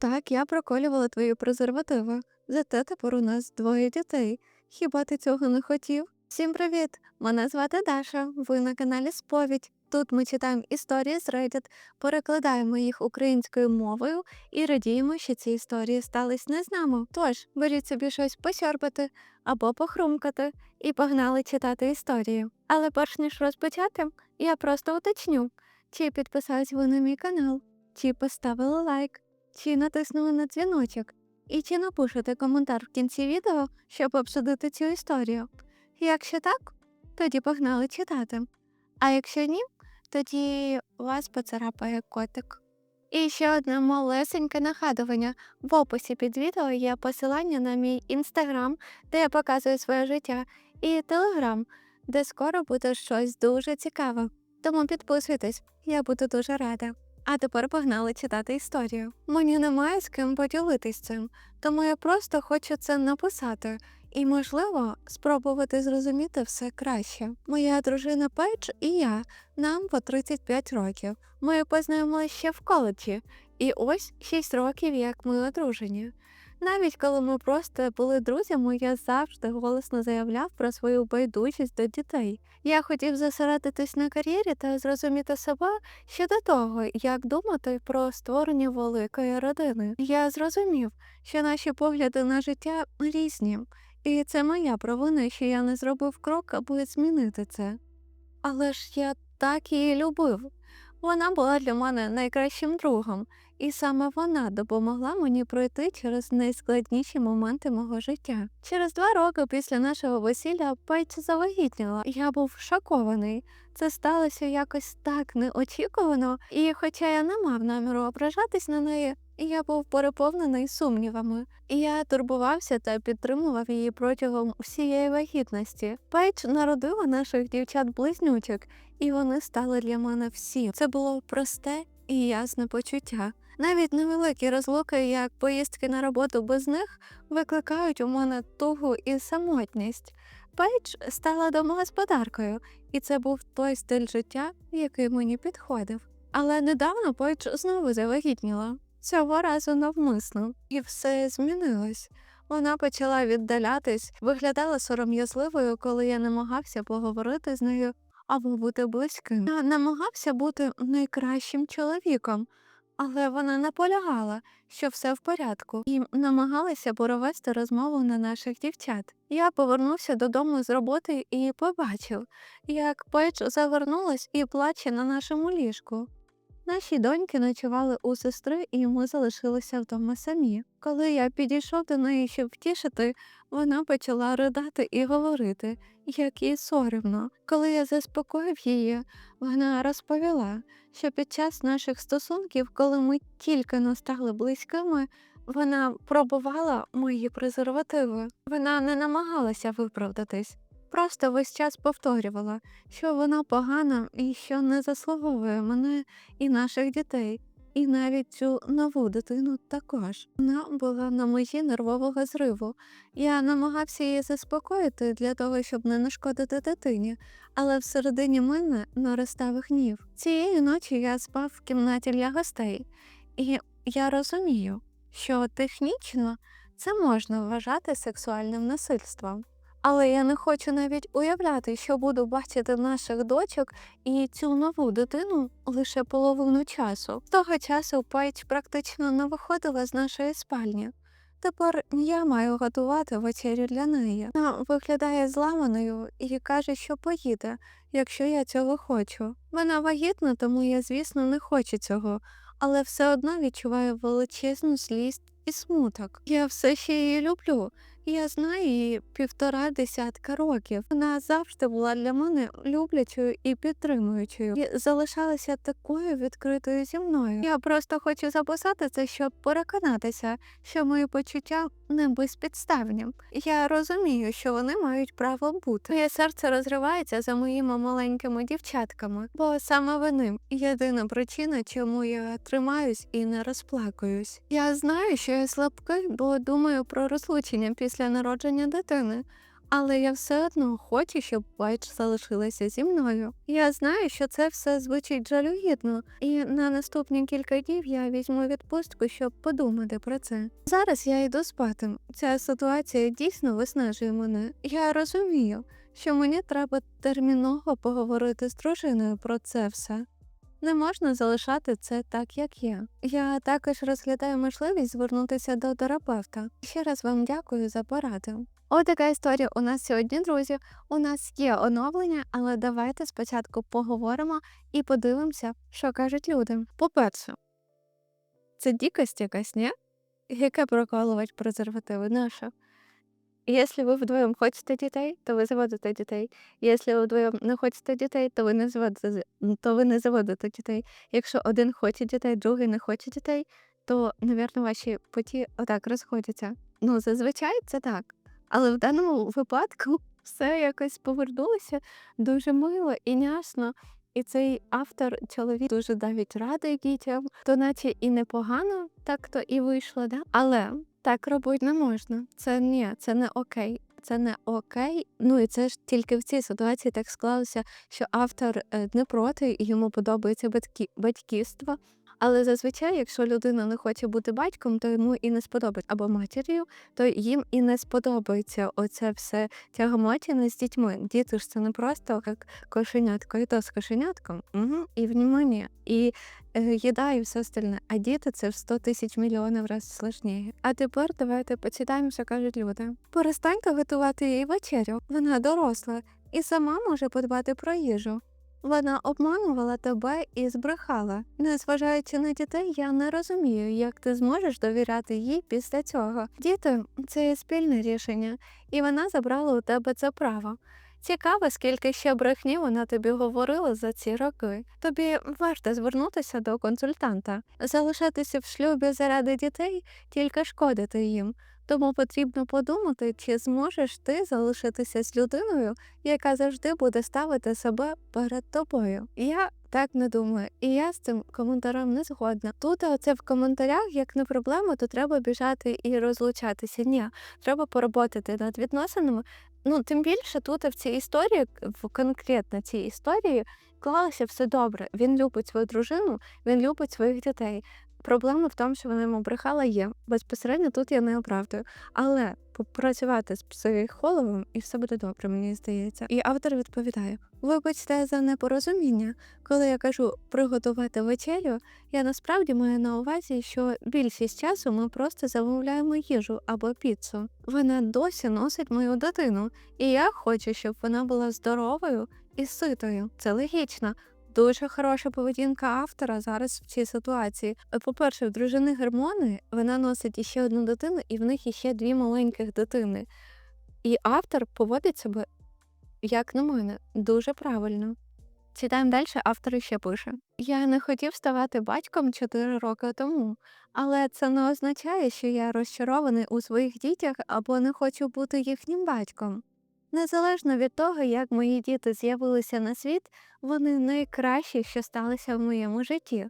так, я проколювала твої презервативи. Зате тепер у нас двоє дітей. Хіба ти цього не хотів? Всім привіт! Мене звати Даша. Ви на каналі Сповідь. Тут ми читаємо історії з Reddit, перекладаємо їх українською мовою і радіємо, що ці історії стались не з нами. Тож беріть собі щось посьорбати або похрумкати і погнали читати історію. Але перш ніж розпочати, я просто уточню, чи підписались ви на мій канал, чи поставили лайк, чи натиснули на дзвіночок, і чи напишете коментар в кінці відео, щоб обсудити цю історію. Якщо так, тоді погнали читати. А якщо ні, тоді вас поцарапає котик. І ще одне малесеньке нагадування. В описі під відео є посилання на мій інстаграм, де я показую своє життя, і телеграм, де скоро буде щось дуже цікаве. Тому підписуйтесь, я буду дуже рада. А тепер погнали читати історію. Мені немає з ким поділитись цим, тому я просто хочу це написати і, можливо, спробувати зрозуміти все краще. Моя дружина Пейдж і я нам по 35 років. Ми познайомилися ще в коледжі, і ось 6 років, як ми одружені. Навіть коли ми просто були друзями, я завжди голосно заявляв про свою байдужість до дітей. Я хотів зосередитись на кар'єрі та зрозуміти себе ще до того, як думати про створення великої родини. Я зрозумів, що наші погляди на життя різні, і це моя провина, що я не зробив крок, аби змінити це. Але ж я так її любив. Вона була для мене найкращим другом, і саме вона допомогла мені пройти через найскладніші моменти мого життя. Через два роки після нашого весілля Пейдж завагітніла. Я був шокований. Це сталося якось так неочікувано, і хоча я не мав наміру ображатись на неї, я був переповнений сумнівами, і я турбувався та підтримував її протягом усієї вагітності. Пейдж народила наших дівчат-близнючок, і вони стали для мене всі. Це було просте і ясне почуття. Навіть невеликі розлуки, як поїздки на роботу без них, викликають у мене тугу і самотність. Пейдж стала домогосподаркою, і це був той стиль життя, який мені підходив. Але недавно Пейдж знову завагітніла. Цього разу навмисно, і все змінилось. Вона почала віддалятись, виглядала сором'язливою, коли я намагався поговорити з нею або бути близьким. Я намагався бути найкращим чоловіком, але вона наполягала, що все в порядку, і намагалася провести розмову на наших дівчат. Я повернувся додому з роботи і побачив, як печ завернулась і плаче на нашому ліжку. Наші доньки ночували у сестри, і ми залишилися вдома самі. Коли я підійшов до неї, щоб втішити, вона почала ридати і говорити, як їй соромно. Коли я заспокоїв її, вона розповіла, що під час наших стосунків, коли ми тільки не стали близькими, вона пробувала мої презервативи. Вона не намагалася виправдатись. Просто весь час повторювала, що вона погана і що не заслуговує мене і наших дітей, і навіть цю нову дитину також. Вона була на межі нервового зриву. Я намагався її заспокоїти для того, щоб не нашкодити дитині, але всередині мене наростав гнів. Цієї ночі я спав в кімнаті для гостей, і я розумію, що технічно це можна вважати сексуальним насильством. Але я не хочу навіть уявляти, що буду бачити наших дочок і цю нову дитину лише половину часу. Того часу Пайч практично не виходила з нашої спальні. Тепер я маю готувати вечерю для неї. Вона виглядає зламаною і каже, що поїде, якщо я цього хочу. Вона вагітна, тому я, звісно, не хочу цього, але все одно відчуваю величезну злість і смуток. Я все ще її люблю. Я знаю її півтора десятка років. Вона завжди була для мене люблячою і підтримуючою, і залишалася такою відкритою зі мною. Я просто хочу записати це, щоб переконатися, що мої почуття не безпідставні. Я розумію, що вони мають право бути. Моє серце розривається за моїми маленькими дівчатками, бо саме вони єдина причина, чому я тримаюсь і не розплакуюсь. Я знаю, що я слабкий, бо думаю про розлучення після народження дитини. Але я все одно хочу, щоб Пайдж залишилася зі мною. Я знаю, що це все звучить жалюгідно, і на наступні кілька днів я візьму відпустку, щоб подумати про це. Зараз я йду спати. Ця ситуація дійсно виснажує мене. Я розумію, що мені треба терміново поговорити з дружиною про це все. Не можна залишати це так, як є. Я також розглядаю можливість звернутися до терапевта. Ще раз вам дякую за поради. От така історія у нас сьогодні, друзі. У нас є оновлення, але давайте спочатку поговоримо і подивимося, що кажуть люди. По-перше, це дикость якась, ні? Яке проколувати презервативи наша? Якщо ви вдвоєм хочете дітей, то ви заводите дітей. Якщо ви вдвоєм не хочете дітей, то ви не заводите, то ви не заводите дітей. Якщо один хоче дітей, другий не хоче дітей, то, навірно, ваші путі отак розходяться. Ну, зазвичай це так. Але в даному випадку все якось повернулося дуже мило і нясно. І цей автор чоловік дуже навіть радий дітям, то наче і непогано так то і вийшло, да? але так робити не можна. Це ні, це не окей. Це не окей. Ну і це ж тільки в цій ситуації так склалося, що автор е, не проти, і йому подобається батьки, батьківство. Але зазвичай, якщо людина не хоче бути батьком, то йому і не сподобається або матір'ю, то їм і не сподобається оце все тягомотіна з дітьми. Діти ж це не просто як кошенятко, і то з кошенятком, угу, і внімання, і е, їда, і все остальне. А діти це в 100 тисяч мільйонів разів сложніше. А тепер давайте почитаємо, що кажуть люди. Перестаньте готувати їй вечерю. Вона доросла і сама може подбати про їжу. Вона обманувала тебе і збрехала. Незважаючи на дітей, я не розумію, як ти зможеш довіряти їй після цього. Діти це є спільне рішення, і вона забрала у тебе це право. Цікаво, скільки ще брехні вона тобі говорила за ці роки. Тобі варто звернутися до консультанта. Залишатися в шлюбі заради дітей тільки шкодити їм. Тому потрібно подумати, чи зможеш ти залишитися з людиною, яка завжди буде ставити себе перед тобою. Я так не думаю, і я з цим коментарем не згодна. Тут оце в коментарях, як не проблема, то треба біжати і розлучатися. Ні, треба поработати над відносинами. Ну, тим більше тут в цій історії, в конкретно цій історії, клалося все добре. Він любить свою дружину, він любить своїх дітей. Проблема в тому, що вона йому брехала є. Безпосередньо тут я не оправдую. Але попрацювати з психологом і все буде добре, мені здається. І автор відповідає: Вибачте за непорозуміння. Коли я кажу приготувати вечерю, я насправді маю на увазі, що більшість часу ми просто замовляємо їжу або піцу. Вона досі носить мою дитину, і я хочу, щоб вона була здоровою і ситою. Це логічно. Дуже хороша поведінка автора зараз в цій ситуації. Е, По-перше, в дружини гормони вона носить іще одну дитину, і в них іще дві маленьких дитини. І автор поводить себе, як на мене, дуже правильно. Читаємо далі, автор ще пише: Я не хотів ставати батьком 4 роки тому, але це не означає, що я розчарований у своїх дітях або не хочу бути їхнім батьком. Незалежно від того, як мої діти з'явилися на світ, вони найкращі, що сталися в моєму житті.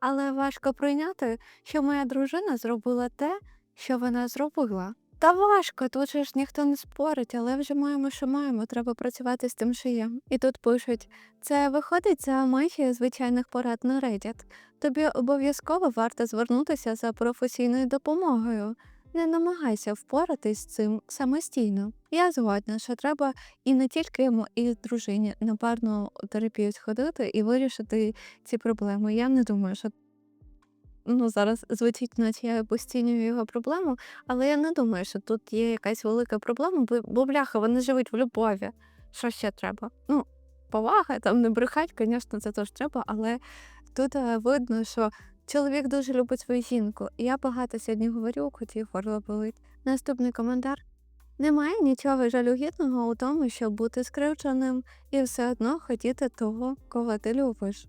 Але важко прийняти, що моя дружина зробила те, що вона зробила. Та важко, тут же ж ніхто не спорить, але вже маємо, що маємо, треба працювати з тим, що є. І тут пишуть: це виходить за межі звичайних порад на Reddit. Тобі обов'язково варто звернутися за професійною допомогою. Не намагайся впоратись з цим самостійно. Я згодна, що треба і не тільки йому, і дружині на парну терапію сходити і вирішити ці проблеми. Я не думаю, що ну, зараз звучить, наче я постійнюю його проблему, але я не думаю, що тут є якась велика проблема, бо, бляха, вони живуть в любові. Що ще треба? Ну, повага, там не брехать, звісно, це теж треба, але тут е, видно, що чоловік дуже любить свою жінку. І я багато сьогодні говорю, хотів горло болить. Наступний коментар. Немає нічого жалюгідного у тому, щоб бути скривченим, і все одно хотіти того, кого ти любиш.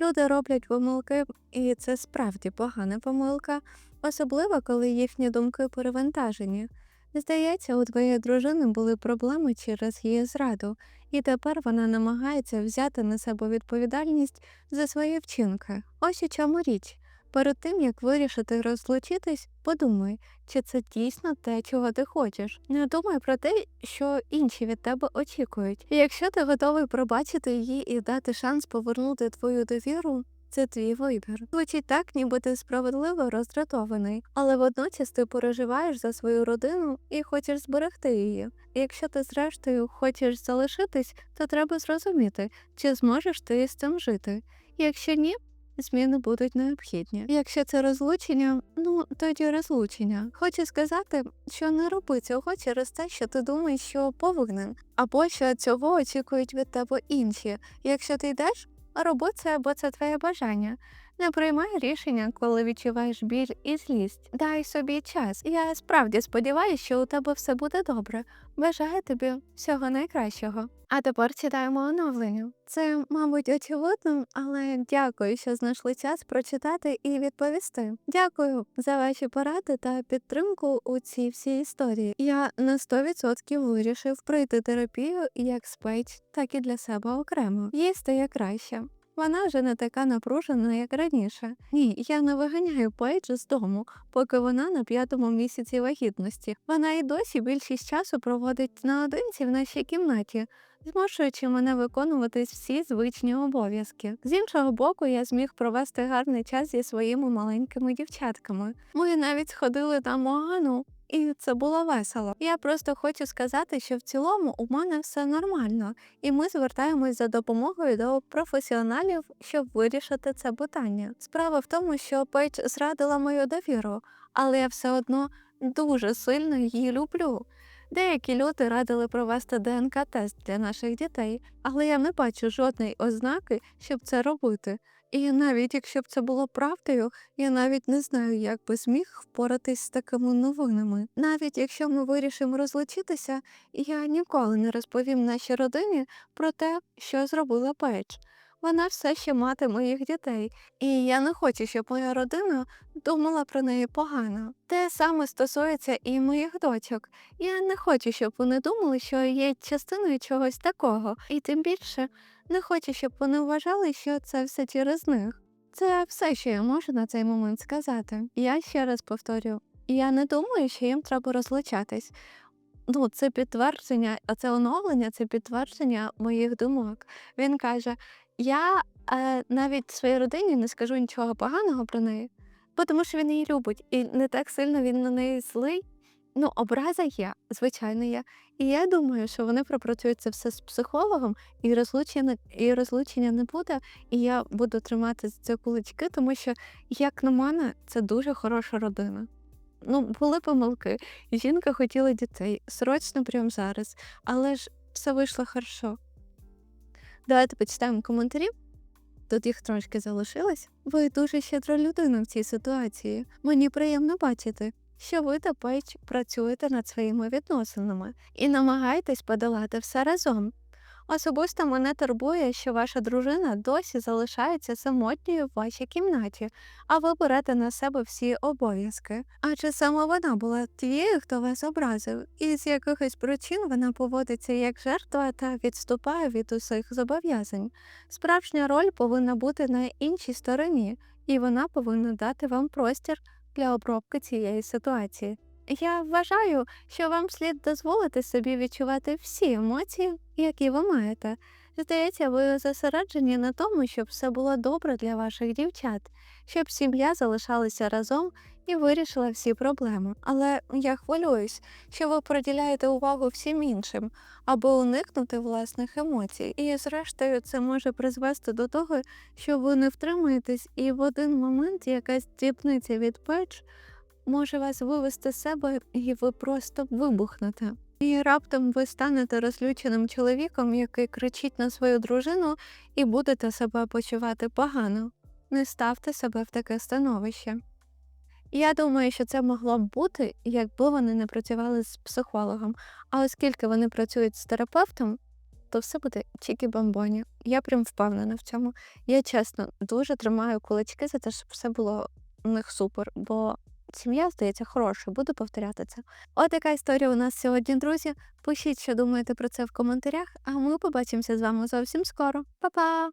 Люди роблять помилки, і це справді погана помилка, особливо коли їхні думки перевантажені. Здається, у твоєї дружини були проблеми через її зраду, і тепер вона намагається взяти на себе відповідальність за свої вчинки. Ось у чому річ. Перед тим як вирішити розлучитись, подумай, чи це дійсно те, чого ти хочеш. Не думай про те, що інші від тебе очікують. Якщо ти готовий пробачити її і дати шанс повернути твою довіру, це твій вибір. Звучить так, ніби ти справедливо роздратований, але водночас ти переживаєш за свою родину і хочеш зберегти її. Якщо ти зрештою хочеш залишитись, то треба зрозуміти, чи зможеш ти з цим жити. Якщо ні, зміни будуть необхідні. Якщо це розлучення, ну тоді розлучення. Хочу сказати, що не роби цього через те, що ти думаєш, що повинен, або що цього очікують від тебе інші. Якщо ти йдеш, роби це, бо це твоє бажання. Не приймай рішення, коли відчуваєш біль і злість. Дай собі час. Я справді сподіваюся, що у тебе все буде добре. Бажаю тобі всього найкращого. А тепер читаємо оновлення. Це, мабуть, очевидно, але дякую, що знайшли час прочитати і відповісти. Дякую за ваші поради та підтримку у цій всій історії. Я на 100% вирішив пройти терапію як спейдж, так і для себе окремо. Їй стає краще. Вона вже не така напружена, як раніше. Ні, я не виганяю Пейдж з дому, поки вона на п'ятому місяці вагітності. Вона і досі більшість часу проводить наодинці в нашій кімнаті, змушуючи мене виконувати всі звичні обов'язки. З іншого боку, я зміг провести гарний час зі своїми маленькими дівчатками. Ми навіть сходили на Моану. І це було весело. Я просто хочу сказати, що в цілому у мене все нормально, і ми звертаємось за допомогою до професіоналів, щоб вирішити це питання. Справа в тому, що Пейдж зрадила мою довіру, але я все одно дуже сильно її люблю. Деякі люди радили провести ДНК-тест для наших дітей, але я не бачу жодної ознаки, щоб це робити. І навіть якщо б це було правдою, я навіть не знаю, як би зміг впоратись з такими новинами. Навіть якщо ми вирішимо розлучитися, я ніколи не розповім нашій родині про те, що зробила Пейдж. Вона все ще мати моїх дітей, і я не хочу, щоб моя родина думала про неї погано. Те саме стосується і моїх дочок. Я не хочу, щоб вони думали, що є частиною чогось такого, і тим більше не хочу, щоб вони вважали, що це все через них. Це все, що я можу на цей момент сказати. Я ще раз повторю: я не думаю, що їм треба розлучатись. Ну, це підтвердження, а це оновлення це підтвердження моїх думок. Він каже: я е, навіть своїй родині не скажу нічого поганого про неї, бо тому що він її любить, і не так сильно він на неї злий. Ну, образа є, звичайно, є. І я думаю, що вони пропрацюють це все з психологом, і розлучення, і розлучення не буде. І я буду тримати за це кулички, тому що, як на мене, це дуже хороша родина. Ну, були помилки. Жінка хотіла дітей срочно прямо зараз, але ж все вийшло хорошо. Давайте почитаємо коментарі. Тут їх трошки залишилось. Ви дуже щедра людина в цій ситуації. Мені приємно бачити, що ви та Пейдж працюєте над своїми відносинами і намагаєтесь подолати все разом. Особисто мене турбує, що ваша дружина досі залишається самотньою в вашій кімнаті, а ви берете на себе всі обов'язки. Адже саме вона була тією, хто вас образив, і з якихось причин вона поводиться як жертва та відступає від усіх зобов'язань. Справжня роль повинна бути на іншій стороні, і вона повинна дати вам простір для обробки цієї ситуації. Я вважаю, що вам слід дозволити собі відчувати всі емоції, які ви маєте. Здається, ви зосереджені на тому, щоб все було добре для ваших дівчат, щоб сім'я залишалася разом і вирішила всі проблеми. Але я хвилююсь, що ви приділяєте увагу всім іншим, аби уникнути власних емоцій. І зрештою це може призвести до того, що ви не втримуєтесь, і в один момент якась дрібниця від печ може вас вивести з себе, і ви просто вибухнете. І раптом ви станете розлюченим чоловіком, який кричить на свою дружину, і будете себе почувати погано. Не ставте себе в таке становище. Я думаю, що це могло б бути, якби вони не працювали з психологом. А оскільки вони працюють з терапевтом, то все буде чікі бомбоні. Я прям впевнена в цьому. Я чесно дуже тримаю кулачки за те, щоб все було у них супер, бо сім'я здається хорошою, буду повторяти це. От така історія у нас сьогодні, друзі. Пишіть, що думаєте про це в коментарях, а ми побачимося з вами зовсім скоро. Па-па!